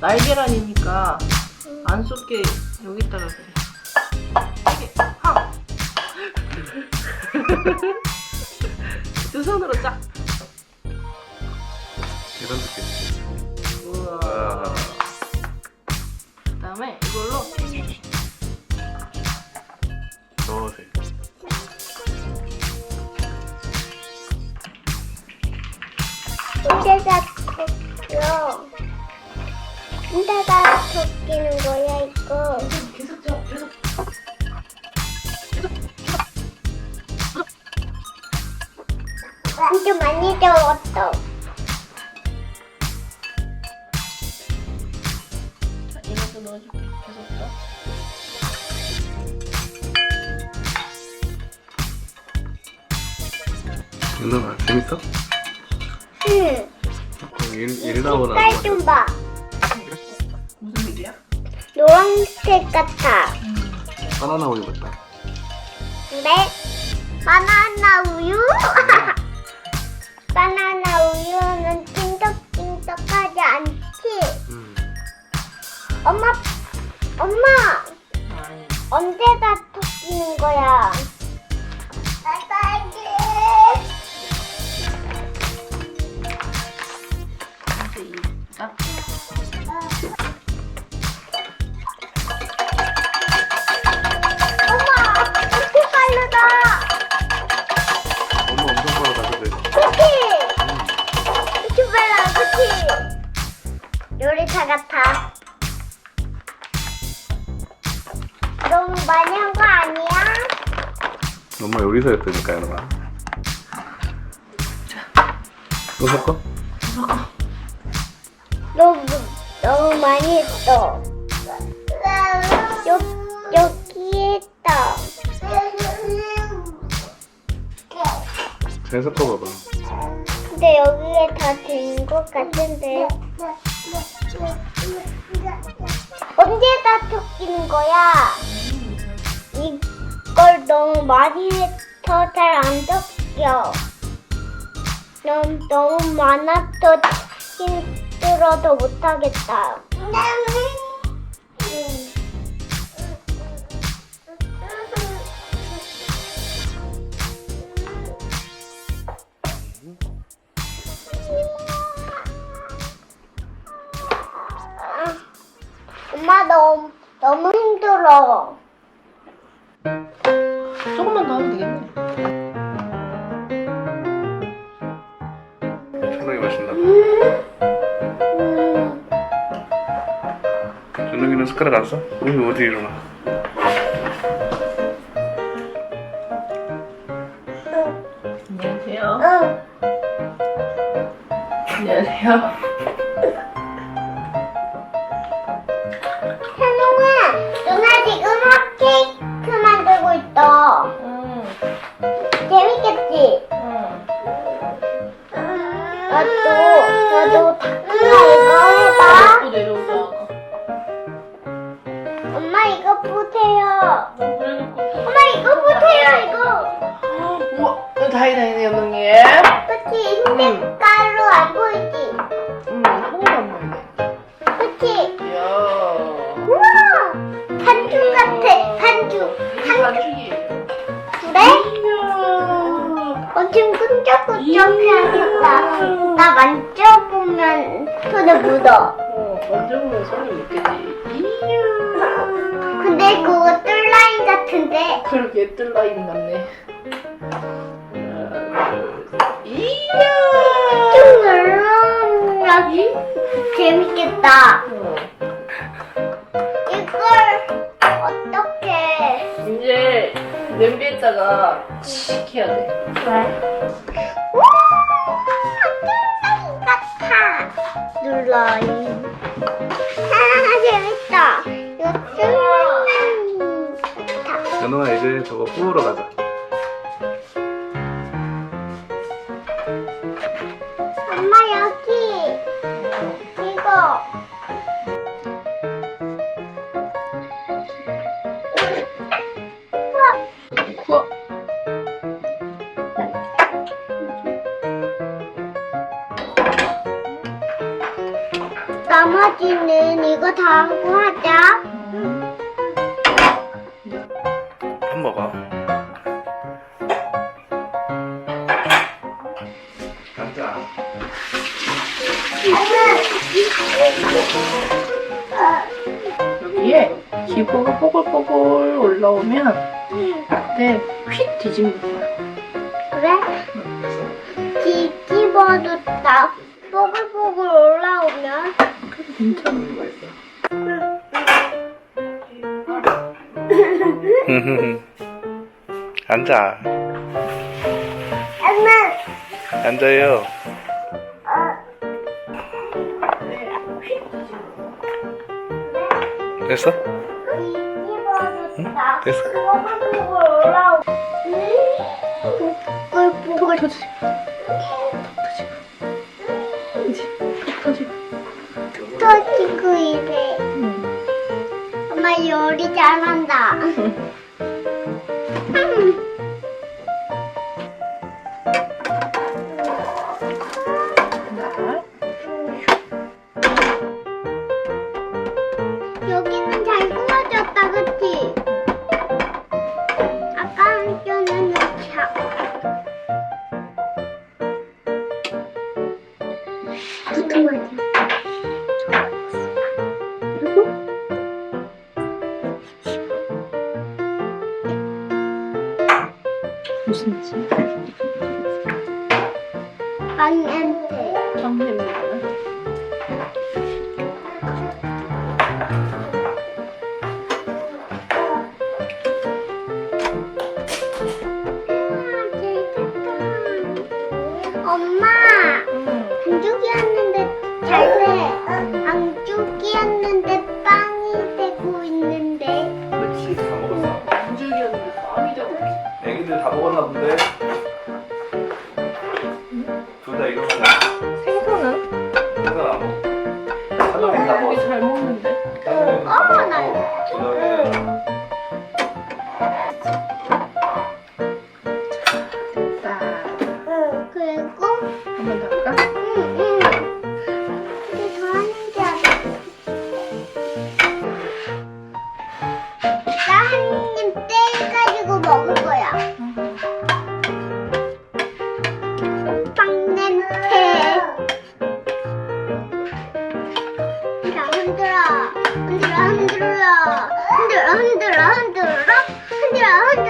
날계란이니까 안 쏟게 여기다가 그래. 이게 하. 두 손으로 쫙. 이런 느낌. 우와. 아, 그다음에 이걸로 넣으세요. 혼자가 토끼요. 혼자가 토끼는 거야 이거. 계속 줘. 계속. 진짜 많이 적었어. 자, 이것도 넣어줄게. 계속 줘. 윤동아 재밌어? 응. 그럼 일, 일 나오나? 색깔 좀 봐. 노란색 같아. 바나나 우유 같다. 근데 바나나 우유? 바나나 우유는 찐득찐득하지 않지? 음. 엄마, 엄마, 아니. 언제가 토끼는 거야? 엄마 엄청 빠르다. 토끼. 토끼 빨라, 토끼. 요리사 같아. 너무 많이 한 거 아니야? 엄마 요리사였다니까 연아. 또 섞어? 너무 너무 많이 했어. 여 잘 섞어봐봐. 근데 여기에 다 된 것 같은데 언제 다 섞이는 거야? 이걸 너무 많이 해서 잘 안 섞여. 너무 너무 많아서 힘들어도 못하겠다. 준동이는 숟가락 안 써? 우유 어디 일어나? 안녕하세요. 응. 안녕하세요. 현웅아, 누나 지금 핫케이크 만들고 있어. 응. 재밌겠지? 응. 나도 나도 다크나 이거 해봐. 또 내려오자. 이거 보세요. 엄마 이거 보세요 이거. 우와, 이거 다행이네, 연동님. 그치 흰색깔로 안 보이지? 응, 하나도 안 보이네. 그치? 이야. 우와 반죽 같아 반죽. 이게 반죽이에요. 그래? 이야. 엄청 끈적끈적해야겠다. 나 만져보면 손에 묻어. 어, 만져보면 손이 묻겠지. 이야. 근데 그거 뜰라인 같은데. 그렇게 뜰라인 같네. 하나, 둘, 셋. 이야. 좀 눌러면 재밌겠다. 어. 이걸 어떻게? 이제 냄비에다가 칙 해야 돼. 왜? 우와, 뜰라인 같아. 눌러인. 아 재밌다. 같아. 연동아 이제 저거 구우러 가자. 엄마 여기 이거 하고 하자. 밥 먹어. 앉아. 여기에 기포가 뽀글뽀글 올라오면 그때 휙 뒤집는 거야. 그래? 뒤집어도 다 뽀글뽀글 올라오면 그래도 괜찮은 앉아. 엄마 앉아요. 됐어? 다 됐어. 뽀글뽀글 터지. 터지. 터지고 이래. 응. 엄마 요리 잘한다. 두툼 흔들어. 흔들어, 흔들어, 흔들어. 흔들어, 흔들어, 흔들어.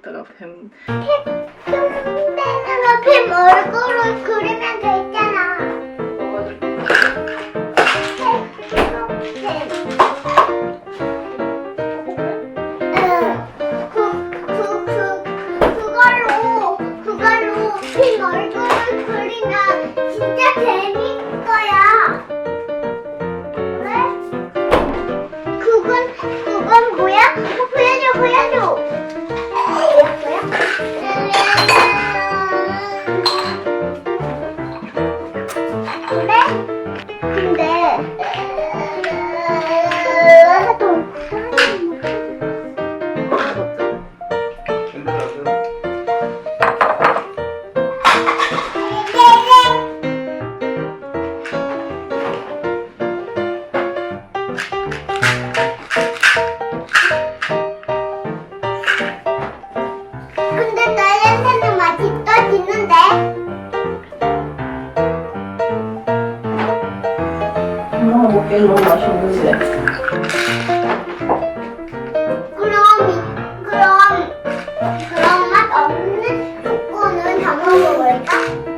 여기다가 뱀. 펜으로 뱀 얼굴을 그리면 되잖아. 그, 그걸로, 그걸로 핀 얼굴을 그리면 진짜 재밌을 거야. 그래? 그건, 그건 뭐야? 어, 보여줘, 보여줘. Thank you.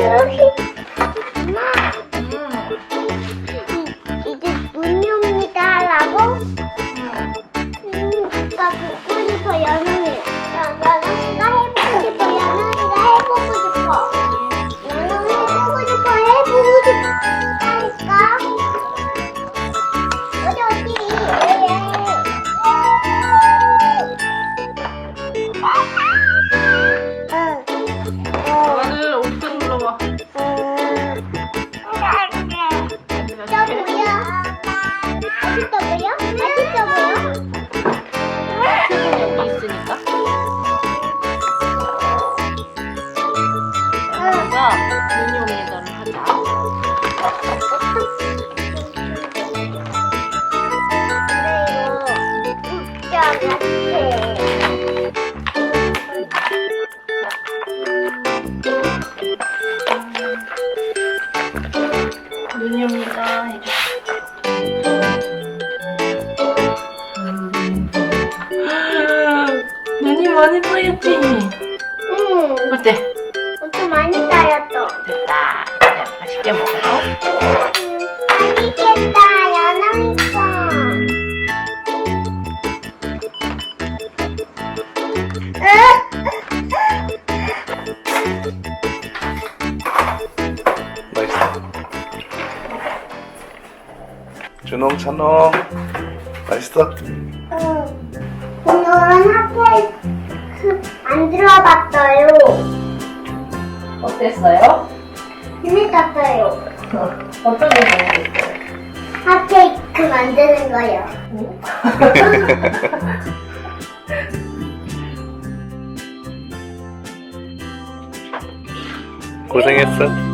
okay. 눈이 옵니다. 음, 눈이 많이 뿌였지? 응. 어때? 엄청 많이 따였어. 됐다. 맛있게 먹어. 음, 맛있겠다. 연어. 괜찮아. 맛있어? 응. 오늘은 학교에 그 안 들어봤어요. 어땠어요? 재밌었어요. 어떤 게 재밌었어요? 핫케이크 그 만드는 거요. 고생했어.